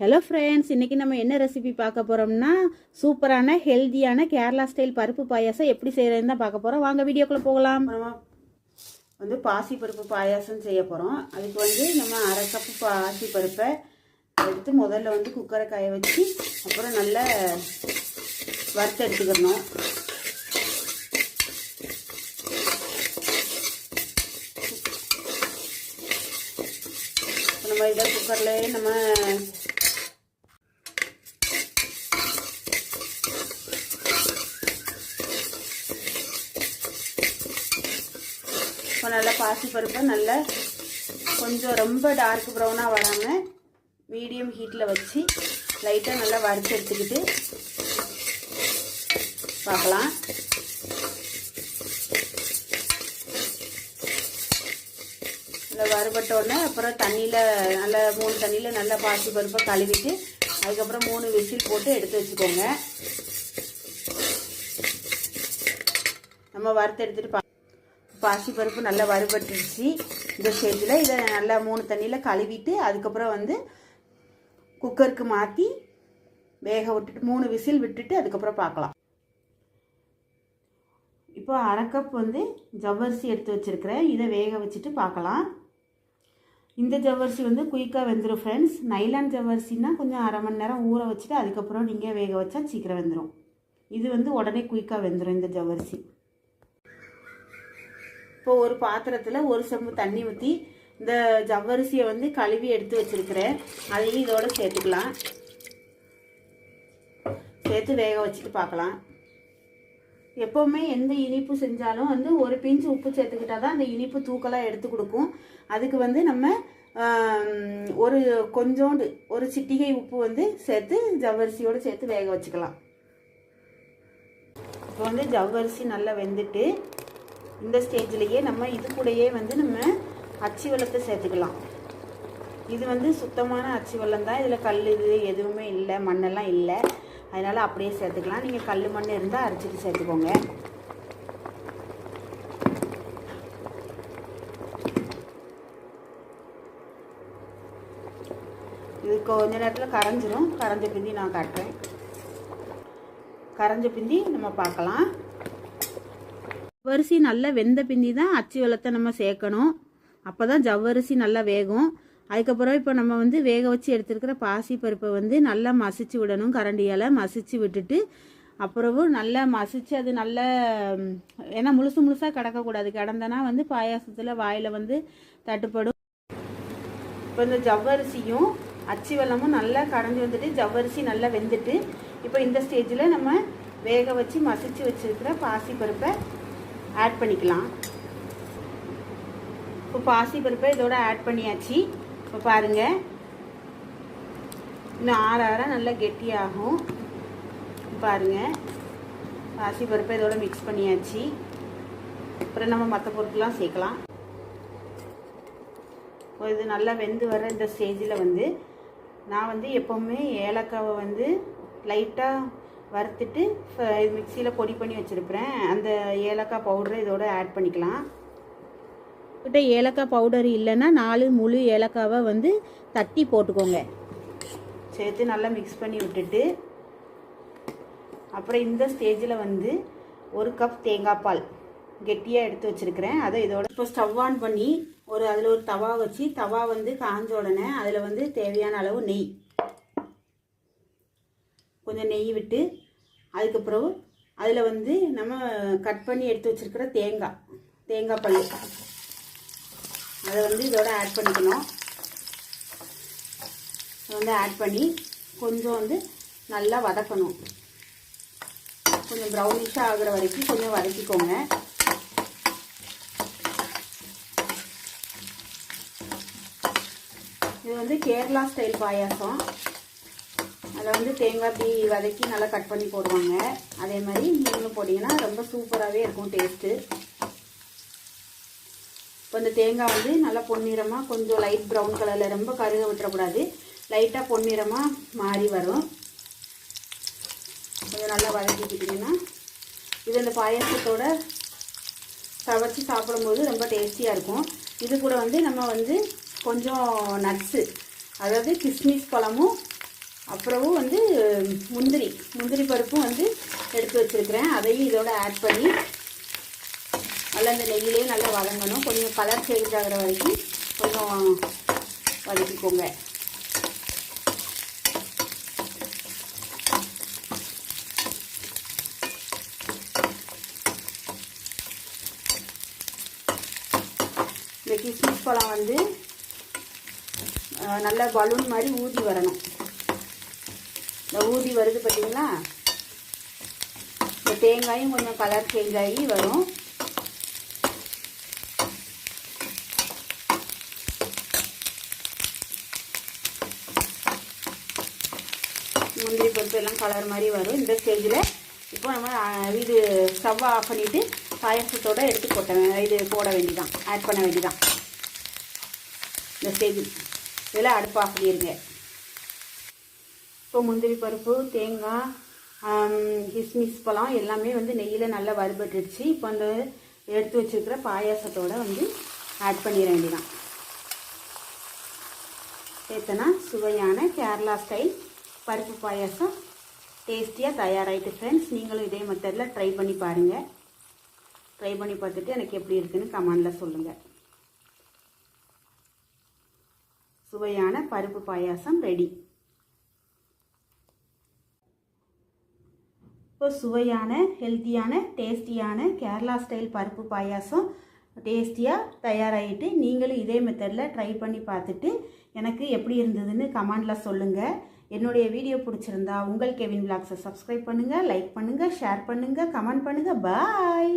Hello friends இன்றைக்கி நம்ம என்ன ரெசிபி பார்க்க போகிறோம்னா சூப்பரான ஹெல்தியான கேரளா ஸ்டைல் பருப்பு பாயாசம் எப்படி செய்கிறதுன்னு தான் பார்க்க போகிறோம் வாங்க வீடியோக்குள்ளே போகலாம். வந்து பாசி பருப்பு பாயாசம் செய்ய போகிறோம் அதுக்கு வந்து நம்ம அரை கப்பு பாசி பருப்பை எடுத்து முதல்ல வந்து குக்கரை காய வச்சு அப்புறம் நல்லா வறுத்து எடுத்துக்கிறணும் நம்ம இதை குக்கர்லேயே நம்ம நல்லா பாசிப்பருப்பை நல்லா கொஞ்சம் ரொம்ப டார்க் ப்ரௌனாக வராமல் மீடியம் ஹீட்டில் வச்சு லைட்டாக நல்லா வறுத்து எடுத்துக்கிட்டு பார்க்கலாம். நல்லா வறுபட்டோடனே அப்புறம் தண்ணியில் நல்லா மூணு தண்ணியில் நல்லா பாசி பருப்பை கழுவிட்டு அதுக்கப்புறம் மூணு விசில் போட்டு எடுத்து வச்சுக்கோங்க. நம்ம வறுத்து எடுத்துகிட்டு பாசிப்பருப்பு பாசி பருப்பு நல்லா வறுபட்டுருச்சு. இந்த ஸ்டேஜில் இதை நல்லா மூணு தண்ணியில் கழுவிட்டு அதுக்கப்புறம் வந்து குக்கருக்கு மாற்றி வேக விட்டுட்டு மூணு விசில் விட்டுட்டு அதுக்கப்புறம் பார்க்கலாம். இப்போ அரை கப் வந்து ஜவ்வரிசி எடுத்து வச்சுருக்கிறேன். இதை வேக வச்சுட்டு பார்க்கலாம். இந்த ஜவ்வரிசி வந்து குயிக்காக வெந்துடும் ஃப்ரெண்ட்ஸ் நைலான் ஜவ்வரிசின்னா கொஞ்சம் அரை மணி நேரம் ஊற வச்சுட்டு அதுக்கப்புறம் நீங்கள் வேக வச்சா சீக்கிரம் வெந்துடும் இது வந்து உடனே குயிக்காக வெந்துடும் இந்த ஜவ்வரிசி. இப்போ ஒரு பாத்திரத்தில் ஒரு செம்பு தண்ணி ஊற்றி இந்த ஜவ்வரிசியை வந்து கழுவி எடுத்து வச்சிருக்கிறேன். அதையும் இதோடு சேர்த்துக்கலாம். சேர்த்து வேக வச்சுட்டு பார்க்கலாம். எப்போவுமே எந்த இனிப்பு செஞ்சாலும் வந்து ஒரு பிஞ்சு உப்பு சேர்த்துக்கிட்டா தான் அந்த இனிப்பு தூக்கலாக எடுத்து கொடுக்கும். அதுக்கு வந்து நம்ம ஒரு கொஞ்சோண்டு ஒரு சிட்டிகை உப்பு வந்து சேர்த்து ஜவ்வரிசியோடு சேர்த்து வேக வச்சுக்கலாம். இப்போ வந்து ஜவ்வரிசி நல்லா வெந்துட்டு இந்த ஸ்டேஜ்லேயே நம்ம இது கூடயே வந்து நம்ம அச்சி வெள்ளத்தை சேர்த்துக்கலாம். இது வந்து சுத்தமான அச்சி வெள்ளம் தான். இதில் கல் இது எதுவுமே இல்லை மண்ணெல்லாம் இல்லை. அதனால் அப்படியே சேர்த்துக்கலாம். நீங்கள் கல் மண் இருந்தால் அரைச்சிட்டு சேர்த்துக்கோங்க. இது கொஞ்ச நேரத்தில் கரைஞ்சிரும். கரைஞ்ச பிந்தி நான் காட்டுறேன். கரைஞ்ச பிந்தி நம்ம பார்க்கலாம். ஜவ்வரிசி நல்லா வெந்த பிந்தி தான் அச்சி வெள்ளத்தை நம்ம சேர்க்கணும். அப்போ தான் ஜவ்வரிசி நல்லா வேகும். அதுக்கப்புறம் இப்போ நம்ம வந்து வேக வச்சு எடுத்துருக்கிற பாசி பருப்பை வந்து நல்லா மசிச்சு விடணும். கரண்டியால் மசிச்சு விட்டுட்டு அப்புறமும் நல்லா மசிச்சு அது நல்லா ஏன்னா முழுசு முழுசாக கிடக்கக்கூடாது. கிடந்தனா வந்து பாயாசத்தில் வாயில் வந்து தட்டுப்படும். இப்போ இந்த ஜவ்வரிசியும் அச்சி வெள்ளமும் நல்லா கடைஞ்சி வந்துட்டு ஜவ்வரிசி நல்லா வெந்துட்டு இப்போ இந்த ஸ்டேஜில் நம்ம வேக வச்சு மசிச்சு வச்சிருக்கிற பாசி பருப்பை ஆட் பண்ணிக்கலாம். இப்போ பாசி பருப்பை இதோட ஆட் பண்ணியாச்சு. இப்போ பாருங்கள் இன்னும் ஆற ஆற நல்லா கெட்டியாகும். பாருங்கள் பாசி பருப்பை இதோட மிக்ஸ் பண்ணியாச்சு. அப்புறம் நம்ம மற்ற பொருட்கள்லாம் சேர்க்கலாம். இது நல்லா வெந்து வர இந்த ஸ்டேஜில் வந்து நான் வந்து எப்போவுமே ஏலக்காவை வந்து லைட்டாக வறுத்துட்டு மிக்சியில் பொடி பண்ணி வச்சுருக்கிறேன். அந்த ஏலக்காய் பவுடரை இதோட ஆட் பண்ணிக்கலாம். கிட்ட ஏலக்காய் பவுடர் இல்லைன்னா நாலு முழு ஏலக்காவை வந்து தட்டி போட்டுக்கோங்க. சேர்த்து நல்லா மிக்ஸ் பண்ணி விட்டுட்டு அப்புறம் இந்த ஸ்டேஜில் வந்து ஒரு கப் தேங்காய் பால் கெட்டியாக எடுத்து வச்சுருக்கிறேன். அதை இதோட இப்போ ஸ்டவ் ஆன் பண்ணி ஒரு அதில் ஒரு தவா வச்சு தவா வந்து காஞ்ச உடனே அதில் வந்து தேவையான அளவு நெய். கொஞ்சம் நெய் விட்டு அதுக்கப்புறம் அதில் வந்து நம்ம கட் பண்ணி எடுத்து வச்சுருக்கிற தேங்காய் தேங்காய் பல் அதை வந்து இதோட ஆட் பண்ணிக்கணும். அதை வந்து ஆட் பண்ணி கொஞ்சம் வந்து நல்லா வதக்கணும். கொஞ்சம் ப்ரௌனிஷாக ஆகிற வரைக்கும் கொஞ்சம் வதக்கிக்கோங்க. இது வந்து கேரளா ஸ்டைல் பாயாசம். அதை வந்து தேங்காய் பீ வதக்கி நல்லா கட் பண்ணி போடுவாங்க. அதே மாதிரி நீங்களும் போட்டிங்கன்னா ரொம்ப சூப்பராகவே இருக்கும் டேஸ்ட்டு இப்போ இந்த தேங்காய் வந்து நல்லா பொன்னிறமாக கொஞ்சம் லைட் ப்ரௌன் கலரில் ரொம்ப கருக விட்டுறக்கூடாது. லைட்டாக பொன்னிறமாக மாறி வரும். கொஞ்சம் நல்லா வதக்கிக்கிட்டிங்கன்னா இது அந்த பாயாசத்தோட சமைச்சு சாப்பிடும்போது ரொம்ப டேஸ்டியாக இருக்கும். இது கூட வந்து நம்ம வந்து கொஞ்சம் நட்ஸு அதாவது கிஸ்மிஸ் பழமும் அப்புறமும் வந்து முந்திரி முந்திரி பருப்பும் வந்து எடுத்து வச்சுருக்கிறேன். அதையும் இதோட ஆட் பண்ணி நல்லா இந்த நெய்யிலே நல்லா வதங்கணும். கொஞ்சம் கலர் சேஞ்ச் ஆகிற வரைக்கும் கொஞ்சம் வதக்கிக்கோங்க. இந்த கிஸ்மிஸ் பழம் வந்து நல்ல பலூன் மாதிரி ஊதி வரணும். இந்த ஊதி வருது பார்த்தீங்களா இந்த தேங்காயும் கொஞ்சம் கலர் சேஞ்ச் ஆகி வரும். முந்திரி பருப்பு எல்லாம் கலர் மாதிரி வரும். இந்த ஸ்டேஜில் இப்போ நம்ம இது ஸ்டவ் ஆஃப் பண்ணிவிட்டு பாயசத்தோடு எடுத்து போட்ட இது போட வேண்டியதான் ஆட் பண்ண வேண்டிதான். இந்த ஸ்டேஜ் இதில் அடுப்பு ஆஃப் பண்ணிடுங்க இப்போ முந்திரி பருப்பு தேங்காய் கிஸ்மிஸ் பழம் எல்லாமே வந்து நெய்யில் நல்லா வறுபட்டுடுச்சு. இப்போ அந்த எடுத்து வச்சிருக்கிற பாயாசத்தோட வந்து ஆட் பண்ணிட வேண்டியதான் சேர்த்தனா சுவையான கேரளா ஸ்டைல் பருப்பு பாயாசம் டேஸ்டியாக தயாராகிட்டு ஃப்ரெண்ட்ஸ் நீங்களும் இதே மெத்தடில் ட்ரை பண்ணி பாருங்கள் ட்ரை பண்ணி பார்த்துட்டு எனக்கு எப்படி இருக்குன்னு கமெண்டில் சொல்லுங்கள் சுவையான பருப்பு பாயாசம் ரெடி இப்போ சுவையான ஹெல்த்தியான டேஸ்டியான கேரளா ஸ்டைல் பருப்பு பாயாசம் டேஸ்டியாக தயாராகிட்டு நீங்களும் இதே மெத்தடில் ட்ரை பண்ணி பார்த்துட்டு எனக்கு எப்படி இருந்ததுன்னு கமெண்டில் சொல்லுங்கள் என்னுடைய வீடியோ பிடிச்சிருந்தா உங்கள் கெவின் பிளாக்ஸை சப்ஸ்கிரைப் பண்ணுங்கள் லைக் பண்ணுங்கள் ஷேர் பண்ணுங்கள் கமெண்ட் பண்ணுங்கள் பாய்